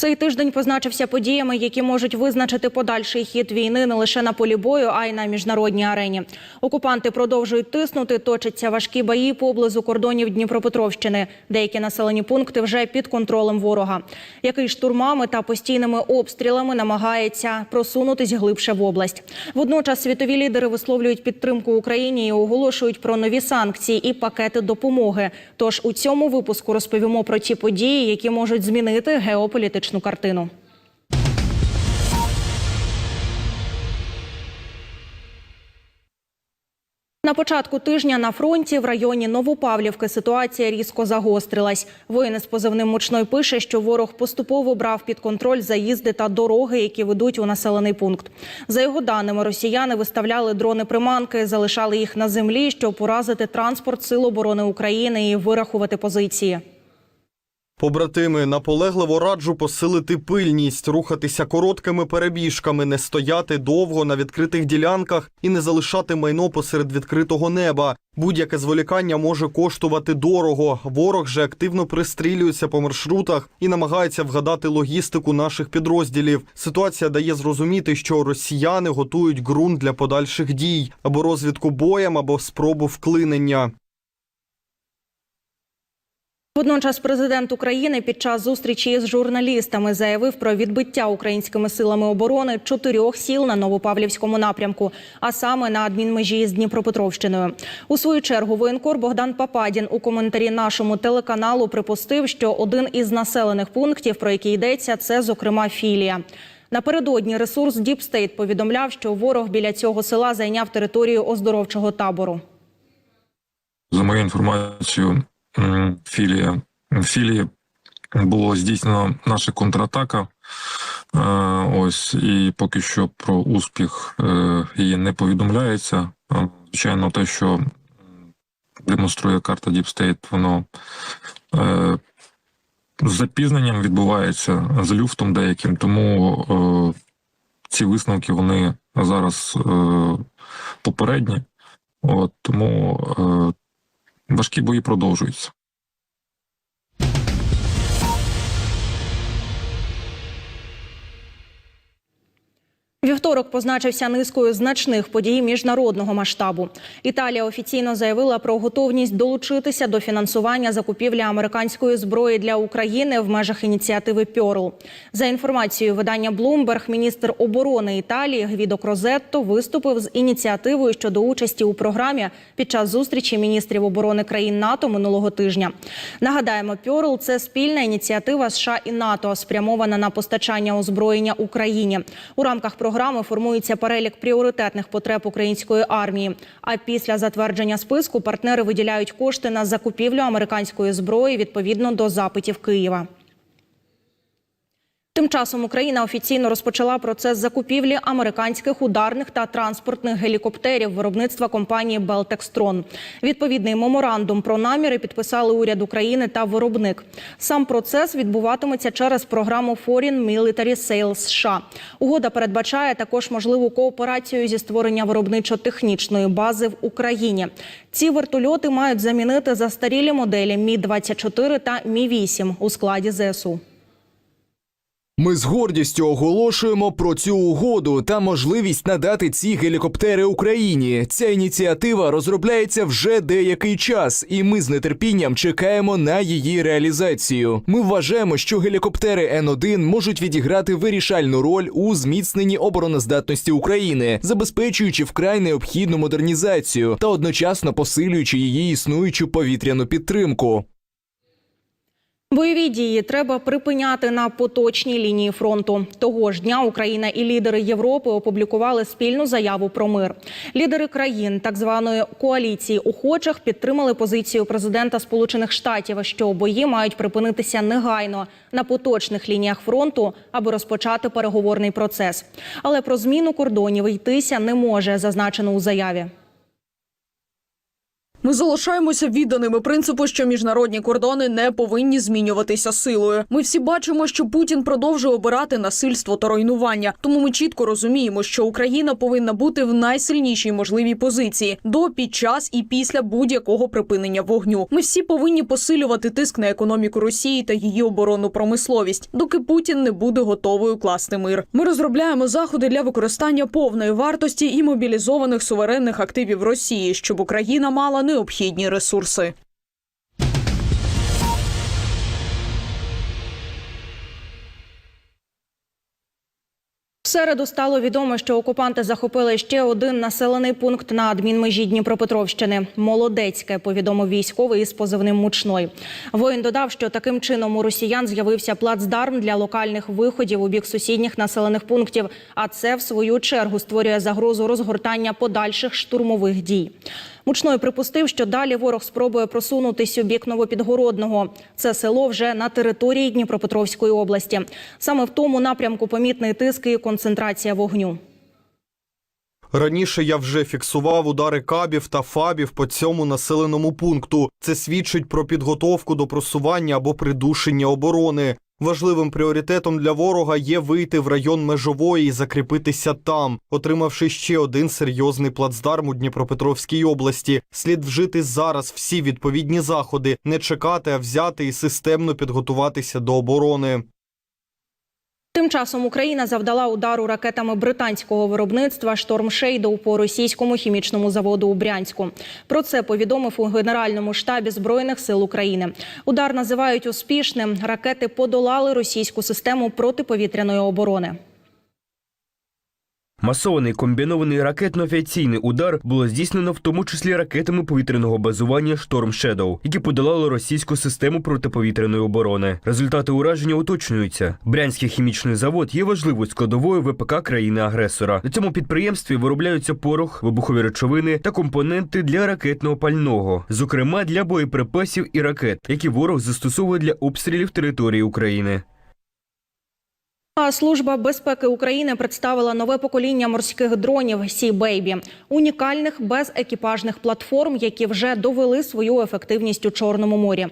Цей тиждень позначився подіями, які можуть визначити подальший хід війни не лише на полі бою, а й на міжнародній арені. Окупанти продовжують тиснути, точаться важкі бої поблизу кордонів Дніпропетровщини. Деякі населені пункти вже під контролем ворога, який штурмами та постійними обстрілами намагається просунутись глибше в область. Водночас світові лідери висловлюють підтримку Україні і оголошують про нові санкції і пакети допомоги. Тож у цьому випуску розповімо про ті події, які можуть змінити геополітичну картину. На початку тижня на фронті в районі Новопавлівки ситуація різко загострилась. Воїн з позивним Мучной пише, що ворог поступово брав під контроль заїзди та дороги, які ведуть у населений пункт. За його даними, росіяни виставляли дрони-приманки, залишали їх на землі, щоб поразити транспорт Сил оборони України і вирахувати позиції. Побратими, наполегливо раджу посилити пильність, рухатися короткими перебіжками, не стояти довго на відкритих ділянках і не залишати майно посеред відкритого неба. Будь-яке зволікання може коштувати дорого. Ворог же активно пристрілюється по маршрутах і намагається вгадати логістику наших підрозділів. Ситуація дає зрозуміти, що росіяни готують ґрунт для подальших дій або розвідку боєм, або спробу вклинення. Водночас президент України під час зустрічі з журналістами заявив про відбиття українськими силами оборони чотирьох сіл на Новопавлівському напрямку, а саме на адмінмежі з Дніпропетровщиною. У свою чергу воєнкор Богдан Пападін у коментарі нашому телеканалу припустив, що один із населених пунктів, про який йдеться, це зокрема філія. Напередодні ресурс Діпстейт повідомляв, що ворог біля цього села зайняв територію оздоровчого табору. За моєю інформацією, філія в філії було здійснено наша контратака. Е, Ось і поки що про успіх е, її не повідомляється. Е, Звичайно, те, що демонструє карта Deep State, воно з запізненням відбувається з люфтом деяким, тому ці висновки вони зараз попередні. От тому важкі бої продовжуються. Вівторок позначився низкою значних подій міжнародного масштабу. Італія офіційно заявила про готовність долучитися до фінансування закупівлі американської зброї для України в межах ініціативи Пьорл. За інформацією видання Bloomberg, міністр оборони Італії Гвідо Крозетто виступив з ініціативою щодо участі у програмі під час зустрічі міністрів оборони країн НАТО минулого тижня. Нагадаємо, Пьорл це спільна ініціатива США і НАТО, спрямована на постачання озброєння Україні. У рамках програми формується перелік пріоритетних потреб української армії. А після затвердження списку партнери виділяють кошти на закупівлю американської зброї відповідно до запитів Києва. Тим часом Україна офіційно розпочала процес закупівлі американських ударних та транспортних гелікоптерів виробництва компанії Белтекстрон. Відповідний меморандум про наміри підписали уряд України та виробник. Сам процес відбуватиметься через програму Foreign Military Sales США. Угода передбачає також можливу кооперацію зі створення виробничо-технічної бази в Україні. Ці вертольоти мають замінити застарілі моделі Мі 24 та Мі 8 у складі ЗСУ. Ми з гордістю оголошуємо про цю угоду та можливість надати ці гелікоптери Україні. Ця ініціатива розробляється вже деякий час, і ми з нетерпінням чекаємо на її реалізацію. Ми вважаємо, що гелікоптери Н1 можуть відіграти вирішальну роль у зміцненні обороноздатності України, забезпечуючи вкрай необхідну модернізацію та одночасно посилюючи її існуючу повітряну підтримку. Бойові дії треба припиняти на поточній лінії фронту. Того ж дня Україна і лідери Європи опублікували спільну заяву про мир. Лідери країн так званої коаліції охочих підтримали позицію президента Сполучених Штатів, що бої мають припинитися негайно на поточних лініях фронту, аби розпочати переговорний процес. Але про зміну кордонів йтися не може, зазначено у заяві. Ми залишаємося відданими принципу, що міжнародні кордони не повинні змінюватися силою. Ми всі бачимо, що Путін продовжує обирати насильство та руйнування. Тому ми чітко розуміємо, що Україна повинна бути в найсильнішій можливій позиції до, під час і після будь-якого припинення вогню. Ми всі повинні посилювати тиск на економіку Росії та її оборонну промисловість, доки Путін не буде готовий укласти мир. Ми розробляємо заходи для використання повної вартості і мобілізованих суверенних активів Росії, щоб Україна мала необхідні ресурси. В середу стало відомо, що окупанти захопили ще один населений пункт на адмінмежі Дніпропетровщини. Молодецьке повідомив військовий із позивним Мучной. Воїн додав, що таким чином у росіян з'явився плацдарм для локальних виходів у бік сусідніх населених пунктів. А це в свою чергу створює загрозу розгортання подальших штурмових дій. Мучной припустив, що далі ворог спробує просунутись у бік Новопідгородного. Це село вже на території Дніпропетровської області. Саме в тому напрямку помітний тиск і концентрація вогню. Раніше я вже фіксував удари кабів та фабів по цьому населеному пункту. Це свідчить про підготовку до просування або придушення оборони. Важливим пріоритетом для ворога є вийти в район межової і закріпитися там, отримавши ще один серйозний плацдарм у Дніпропетровській області. Слід вжити зараз всі відповідні заходи, не чекати, а взяти і системно підготуватися до оборони. Тим часом Україна завдала удару ракетами британського виробництва «Шторм Шейдоу» по російському хімічному заводу у Брянську. Про це повідомив у Генеральному штабі Збройних сил України. Удар називають успішним. Ракети подолали російську систему протиповітряної оборони. Масований комбінований ракетно-авіаційний удар було здійснено в тому числі ракетами повітряного базування Шторм Шедоу, які подолали російську систему протиповітряної оборони. Результати ураження уточнюються. Брянський хімічний завод є важливою складовою ВПК країни-агресора. На цьому підприємстві виробляються порох, вибухові речовини та компоненти для ракетного пального, зокрема для боєприпасів і ракет, які ворог застосовує для обстрілів території України. Служба безпеки України представила нове покоління морських дронів Сі Бейбі, унікальних безекіпажних платформ, які вже довели свою ефективність у Чорному морі.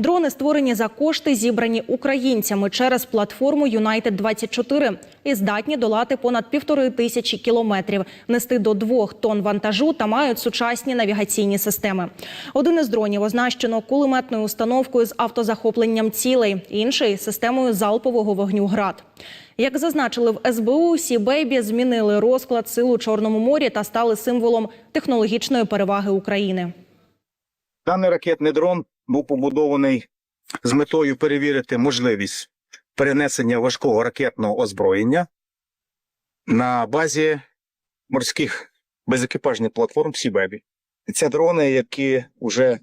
Дрони створені за кошти, зібрані українцями через платформу United 24 і здатні долати понад півтори тисячі кілометрів, нести до двох тонн вантажу та мають сучасні навігаційні системи. Один із дронів означено кулеметною установкою з автозахопленням цілей, інший системою залпового вогню град. Як зазначили в СБУ, Сі Бейбі змінили розклад сил у Чорному морі та стали символом технологічної переваги України. Даний ракетний дрон був побудований з метою перевірити можливість перенесення важкого ракетного озброєння на базі морських безекіпажних платформ Сібебі. Це дрони, які вже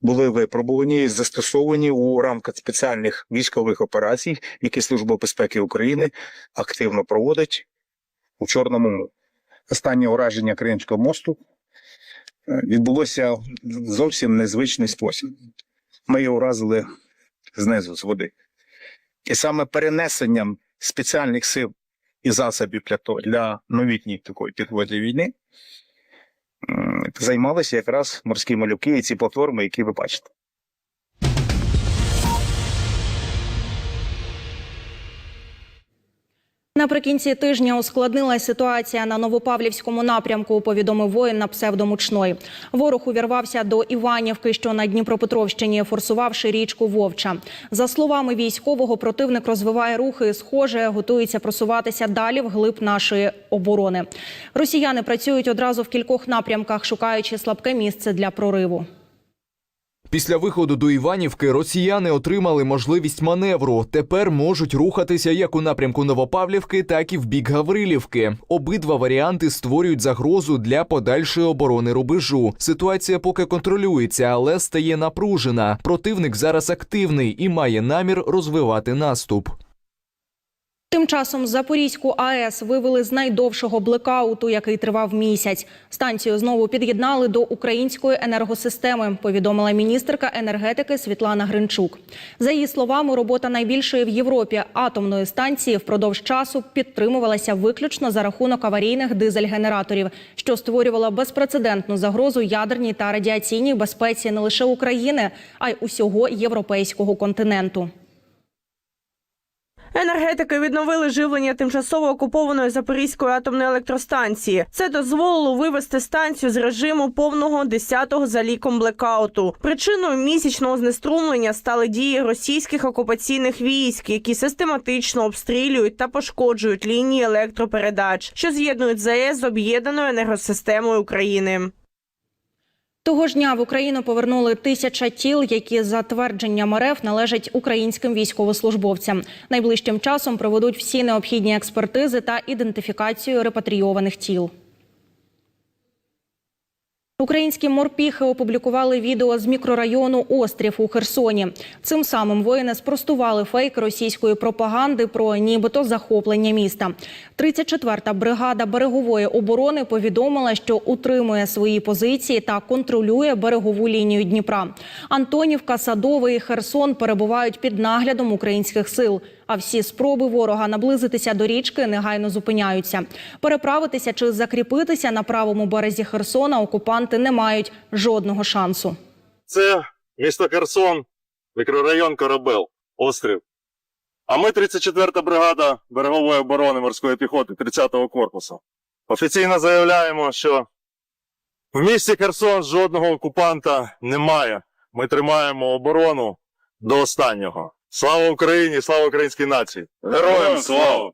були випробувані і застосовані у рамках спеціальних військових операцій, які Служба безпеки України активно проводить у Чорному морі. Останнє ураження Кримського мосту відбулося зовсім незвичний спосіб. Ми його уразили знизу з води. І саме перенесенням спеціальних сил і засобів для, того, для новітньої такої підводної війни займалися якраз морські малюки і ці платформи, які ви бачите. Наприкінці тижня ускладнилась ситуація на Новопавлівському напрямку. Повідомив воїн на псевдомучной. Ворог увірвався до Іванівки, що на Дніпропетровщині, форсувавши річку Вовча. За словами військового, противник розвиває рухи. Схоже, готується просуватися далі вглиб нашої оборони. Росіяни працюють одразу в кількох напрямках, шукаючи слабке місце для прориву. Після виходу до Іванівки росіяни отримали можливість маневру. Тепер можуть рухатися як у напрямку Новопавлівки, так і в бік Гаврилівки. Обидва варіанти створюють загрозу для подальшої оборони рубежу. Ситуація поки контролюється, але стає напружена. Противник зараз активний і має намір розвивати наступ. Тим часом Запорізьку АЕС вивели з найдовшого блекауту, який тривав місяць. Станцію знову під'єднали до української енергосистеми, повідомила міністерка енергетики Світлана Гринчук. За її словами, робота найбільшої в Європі атомної станції впродовж часу підтримувалася виключно за рахунок аварійних дизель-генераторів, що створювало безпрецедентну загрозу ядерній та радіаційній безпеці не лише України, а й усього європейського континенту. Енергетики відновили живлення тимчасово окупованої Запорізької атомної електростанції. Це дозволило вивести станцію з режиму повного 10-го за ліком блекауту. Причиною місячного знеструмлення стали дії російських окупаційних військ, які систематично обстрілюють та пошкоджують лінії електропередач, що з'єднують ЗАЕС з об'єднаною енергосистемою України. Того ж дня в Україну повернули тисяча тіл, які за твердженням РФ належать українським військовослужбовцям. Найближчим часом проведуть всі необхідні експертизи та ідентифікацію репатрійованих тіл. Українські морпіхи опублікували відео з мікрорайону Острів у Херсоні. Цим самим воїни спростували фейк російської пропаганди про нібито захоплення міста. 34-та бригада берегової оборони повідомила, що утримує свої позиції та контролює берегову лінію Дніпра. Антонівка, Садовий і Херсон перебувають під наглядом українських сил. А всі спроби ворога наблизитися до річки негайно зупиняються. Переправитися чи закріпитися на правому березі Херсона окупанти не мають жодного шансу. Це місто Херсон, мікрорайон Корабел, острів. А ми 34-та бригада берегової оборони морської піхоти 30-го корпусу. Офіційно заявляємо, що в місті Херсон жодного окупанта немає. Ми тримаємо оборону до останнього. Слава Україні! Слава українській нації! Героям слава!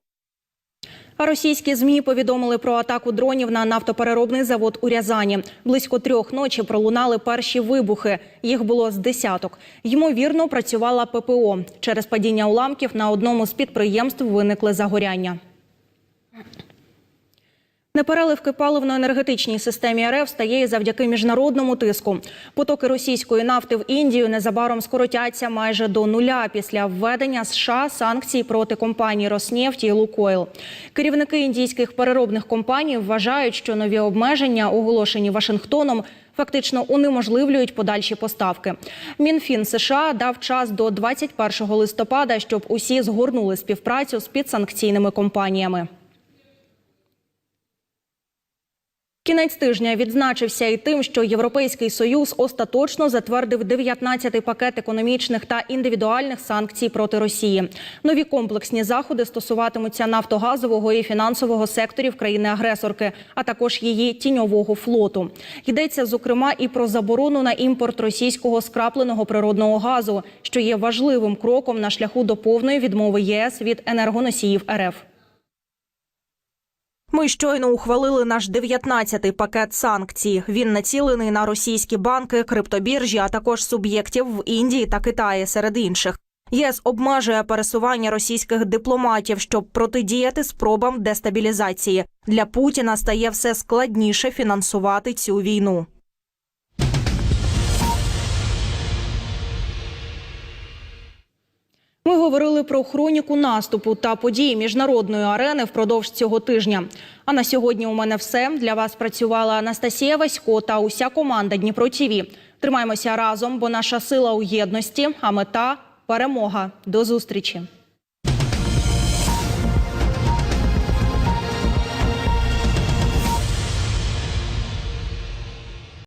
А російські змі повідомили про атаку дронів на нафтопереробний завод у Рязані. Близько трьох ночі пролунали перші вибухи. Їх було з десяток. Ймовірно, працювала ППО. Через падіння уламків на одному з підприємств виникли загоряння. Непереливки паливно-енергетичній системі РФ стає завдяки міжнародному тиску. Потоки російської нафти в Індію незабаром скоротяться майже до нуля після введення США санкцій проти компаній «Роснефть» і «Лукойл». Керівники індійських переробних компаній вважають, що нові обмеження, оголошені Вашингтоном, фактично унеможливлюють подальші поставки. Мінфін США дав час до 21 листопада, щоб усі згорнули співпрацю з підсанкційними компаніями. Кінець тижня відзначився і тим, що Європейський союз остаточно затвердив 19-й пакет економічних та індивідуальних санкцій проти Росії. Нові комплексні заходи стосуватимуться нафтогазового і фінансового секторів країни-агресорки, а також її тіньового флоту. Йдеться зокрема і про заборону на імпорт російського скрапленого природного газу, що є важливим кроком на шляху до повної відмови ЄС від енергоносіїв РФ. Ми щойно ухвалили наш 19-й пакет санкцій. Він націлений на російські банки, криптобіржі, а також суб'єктів в Індії та Китаї, серед інших. ЄС обмежує пересування російських дипломатів, щоб протидіяти спробам дестабілізації. Для Путіна стає все складніше фінансувати цю війну. Ми говорили про хроніку наступу та події міжнародної арени впродовж цього тижня. А на сьогодні у мене все для вас працювала Анастасія Васько та уся команда Дніпро ТІВІ. Тримаймося разом, бо наша сила у єдності, а мета перемога. До зустрічі.